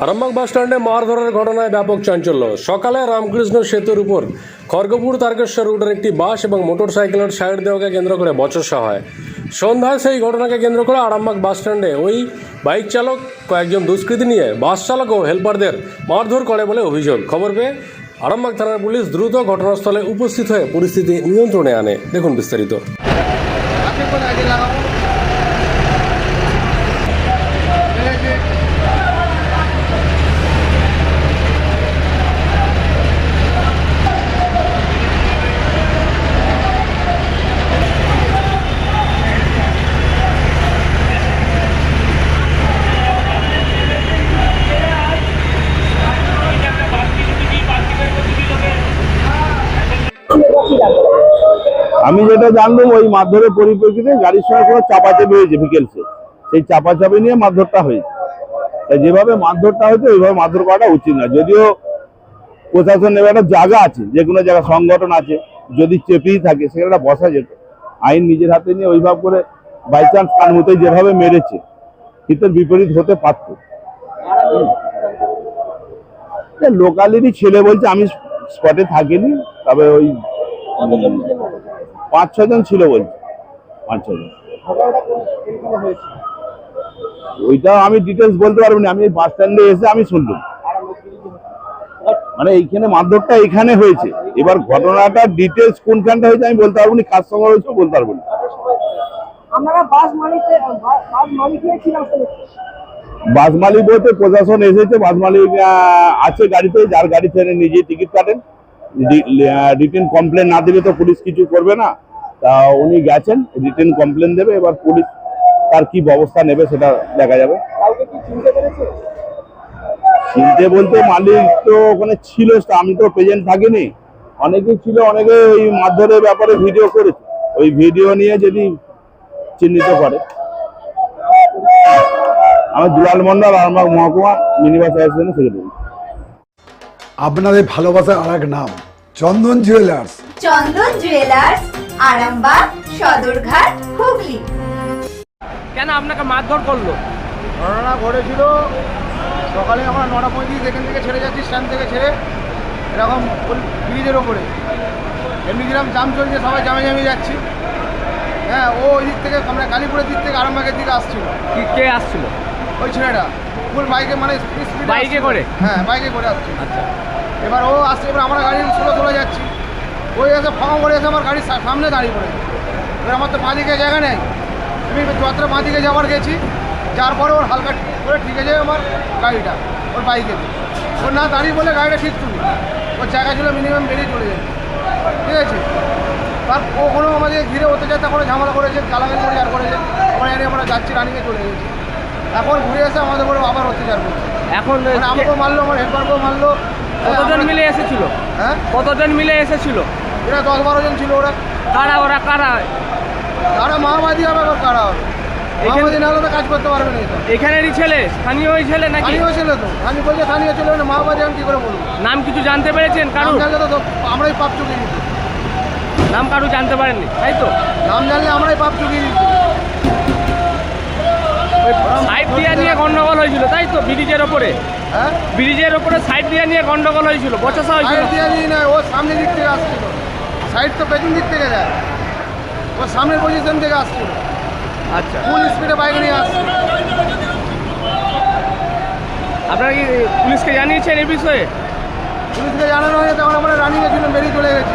আরামবাগ বাস স্ট্যান্ডে মারধরের ঘটনায় ব্যাপক চাঞ্চল্য। সকালে রামকৃষ্ণ সেতুর উপর খড়গপুর তারকেশ্বর রুটের একটি বাস এবং মোটরসাইকেলের সাইড দেওয়াকে কেন্দ্র করে বচসা হয়। সন্ধ্যায় সেই ঘটনাকে কেন্দ্র করে আরামবাগ বাস স্ট্যান্ডে ওই বাইক চালক, কয়েকজন দুষ্কৃতী নিয়ে বাস চালক ও হেল্পারদের মারধর করে বলে অভিযোগ। খবর পেয়ে আরামবাগ থানার পুলিশ দ্রুত ঘটনাস্থলে উপস্থিত হয়ে পরিস্থিতি নিয়ন্ত্রণে আনে। দেখুন বিস্তারিত। আমি যেটা জানলাম ওই মারধরের পরিপ্রেক্ষিতে গাড়ির সঙ্গে কোনো চাপাচাপি হয়েছে বিকেলসে সেই চাপাচাপি নিয়ে মারধরটা হয়েছে। তাই যেভাবে মারধরটা হয়েছে, ওইভাবে মারধর করাটা উচিত না যদিও প্রশাসন নেবে একটা জায়গা আছে, যে কোনো জায়গা সংগঠন আছে, যদি চেপেই থাকে, সেখানে বসা যেত। আইন নিজের হাতে নিয়ে ওইভাবে করে বাই চান্স কান মতোই যেভাবে মেরেছে হিতের বিপরীত হতে পারত। লোকালেরই ছেলে বলছে, আমি স্পটে থাকিনি, তবে ওই পাঁচ ছজন ছিল বলছে। পাঁচ ছজন ওইটা আমি ডিটেলস বলতে পারব না আমি বাস স্ট্যান্ডে এসে আমি শুনলাম। মানে এইখানে মারধরটা এখানে হয়েছে। এবার ঘটনাটা ডিটেলস কোনখানটা হয়েছে আমি বলতে পারব না কার সঙ্গে হয়েছে বলতে পারব না। বাস মালিক বলতে প্রশাসন এসেছে বাস মালিক আছে গাড়িতে যার গাড়ি ছেড়ে নিজে টিকিট কাটেন। রিটেন কমপ্লেন না দিলে তো পুলিশ কিছু করবে না। তা উনি গেছেন রিটেন কমপ্লেন দেবে এবার পুলিশ তার কি ব্যবস্থা নেবে সেটা দেখা যাবে। চিনতে বলতে মালিক তো ওখানে ছিল আমি তো প্রেজেন্ট থাকিনি। অনেকেই ছিল অনেকে ওই মারধরের ব্যাপারে ভিডিও করেছে। ওই ভিডিও নিয়ে যদি চিহ্নিত করে। আমি দুলাল মন্ডল আরামবাগ মহকুমা মিনিবাস সেক্রেটারি আপনাদের ভালোবাসার আর এক নাম চন্দন জুয়েলার্স চন্দন জুয়েলার্স আরামবাগ সদরঘাট হুগলি। কেন আপনাকে মারধর করল? ঘটনা ঘটেছিল সকালে আমরা নটা পঁয়ত্রিশ এখান থেকে ছেড়ে যাচ্ছি স্ট্যান্ড থেকে ছেড়ে এরকম ব্রিজের ওপরে। এমনি যেরকম জাম চলছে সবাই জামে জামে যাচ্ছি। হ্যাঁ ও ওই দিক থেকে আমরা কালীপুরের দিক থেকে আরামবাগের দিকে আসছিল। কি কে আসছিল? ওই ছেলেটা। ফুল বাইকে মানে বাইকে করে? হ্যাঁ বাইকে করে আসছিল। আচ্ছা। এবার ও আসছে এবার আমরা গাড়ি স্লো চলে যাচ্ছি। ওই এসে ফাঁকা করে এসে আমার গাড়ির সামনে দাঁড়িয়ে পড়ে এবার আমার তো বাঁ দিকে জায়গা নেই। আমি যতটা বাঁ দিকে যাওয়ার গেছি। যার পরে ওর হালকা করে ঠিক আছে আমার গাড়িটা ওর বাইকে। ওর না দাঁড়িয়ে বলে গাড়িটা ঠিক তুলি ওর জায়গা ছিল মিনিমাম বেরিয়ে চলে যায়। ঠিক আছে? তার ও কোনো আমাদের ঘিরে হতে যায় কোনো ঝামেলা করেছে গালাগালি করে আর করেছে আমরা এনে আমরা যাচ্ছি রানিংয়ে চলে গেছি। এখন ঘুরে এসে আমাদের উপরে আবার অত্যাচার করছে। এখন মানে আমাকেও মারলো আমার হেল্পারকেও মারলো কতজন মিলে এসেছিল? হ্যাঁ? কতজন মিলে এসেছিল? এরা দশ বারো জন ছিল ওরা। কারা ওরা কারা? কারা মাওবাদী হবে কারা? হবে মাওবাদী না হলে তো কাজ করতে পারবে না এখানেরই ছেলে? স্থানীয় ওই ছেলে নাকি? স্থানীয় ছিল তো। আমি বলছি স্থানীয় ছিল না মাওবাদী আমি কি করে বলব? নাম কিছু জানতে পেরেছেন কারু নাম জানলে তো তো আমরাই পাপ চুকিয়ে দিচ্ছি নাম কারু জানতে পারেননি তাই তো? নাম জানলে আমরাই পাপ চুকিয়ে দিচ্ছি ওই দিয়া নিয়ে গন্ডগোল হয়েছিল তাই তো? ব্রিজের ওপরে। হ্যাঁ? ব্রিজের ওপরে সাইড দিয়া নিয়ে গন্ডগোল হয়েছিল বচসা হয়েছিল। ও সামনের দিক থেকে আসছিল। সাইড তো পেছন দিক থেকে যায়। ও সামনের পজিশন থেকে আসছিল। আচ্ছা। ফুল স্পিডে বাইক নিয়ে আসছিল। আপনারা কি পুলিশকে জানিয়েছেন এই বিষয়ে? পুলিশকে জানানো হয়েছে তখন আমরা রানিংয়ে ছিল বেরিয়ে চলে গেছি।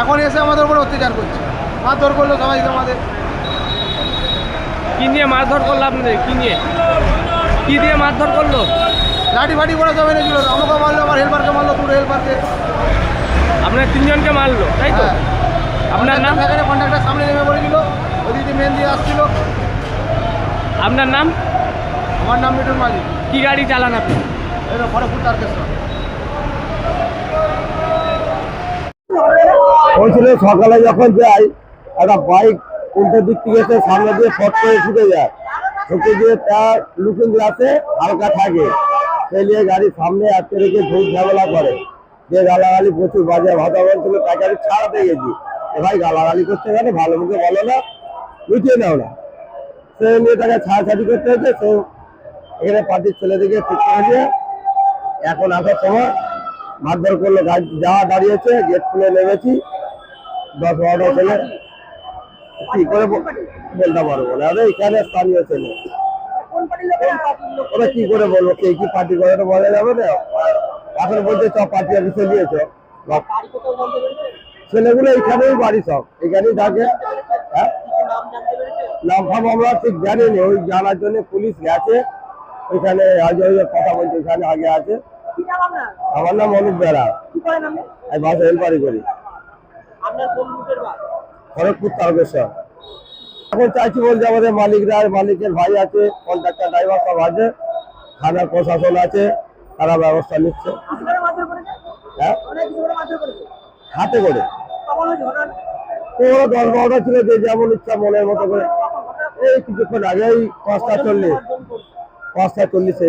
এখন এসে আমাদের উপরে অত্যাচার করছে। মারধর করল সবাইকে আমাদের কি নিয়ে মারধর করল আপনাদের? কি নিয়ে? কি দিয়ে মারধর করল? লাঠি ফাটি করে সব এনেছিল আমাকে মারলো আমার হেলপারকে মারলো দুটো হেলপারকে। আপনার তিনজনকে মারলো তাই তো? হ্যাঁ। আপনার নাম? এখানে কন্ট্রাক্টর সামনে নেমে পড়েছিল ওদিকে মেন দিয়ে আসছিল। আপনার নাম? আমার নাম মিটুন মালিক। কি গাড়ি চালান আপনি? এটা বলছিল সকালে যখন যাই একটা বাইক উল্টো দিক থেকে এসে সামনে দিয়ে ফট করে ছুটে যায়। ঠকে গিয়ে তার লুকিং গ্লাসে হালকা থাকে। সেই নিয়ে গাড়ির সামনে আটকে রেখে খুব ঝামেলা করে। যে গালাগালি প্রচুর বাজে ভাতা বলছিল তাকে আমি ছাড়াতে গেছি। ভাই গালাগালি করতে গেলে ভালো মুখে বলো না লুচিয়ে নাও না। সে নিয়ে তাকে ছাড়াছাড়ি করতে হচ্ছে, সে এখানে পার্টির ছেলেদিকে ঠিক করে এখন আসার সময় মারধর করল। গাড়ি যাওয়া দাঁড়িয়েছে গেট খুলে নেমেছি। দশ বারোটা ছেলে কি করে বলতে পারব না। আরে এখানে স্থানীয় ছেলে। ওরা কি করে বলব? কে কি পার্টি করে তো বলা যাবে না। এখন বলছে সব পার্টি অফিসে দিয়েছে ছেলেগুলো এখানেই বাড়ি সব। এখানেই থাকে। হ্যাঁ? নাম ফাম আমরা ঠিক জানি না। ওই জানার জন্য পুলিশ গেছে। ওইখানে আজ ওই কথা বলছে এখানে আগে আছে। আমার নাম অনুপ বেড়া। আমি বাসে হেল্পারি করি। আপনার কোন খড়গপুর তারকেশ্বর। এখন চাইছি বলছে আমাদের মালিকরা মালিকের ভাই আছে কন্ট্রাক্টর ড্রাইভার সব আছে থানার প্রশাসন আছে তারা ব্যবস্থা নিচ্ছে। হ্যাঁ? হাতে করে। দশ বারোটা ছিল যে যেমন ইচ্ছা মনের মতো করে। এই কিছুক্ষণ আগে এই পাঁচটা চল্লিশ পাঁচটা চল্লিশে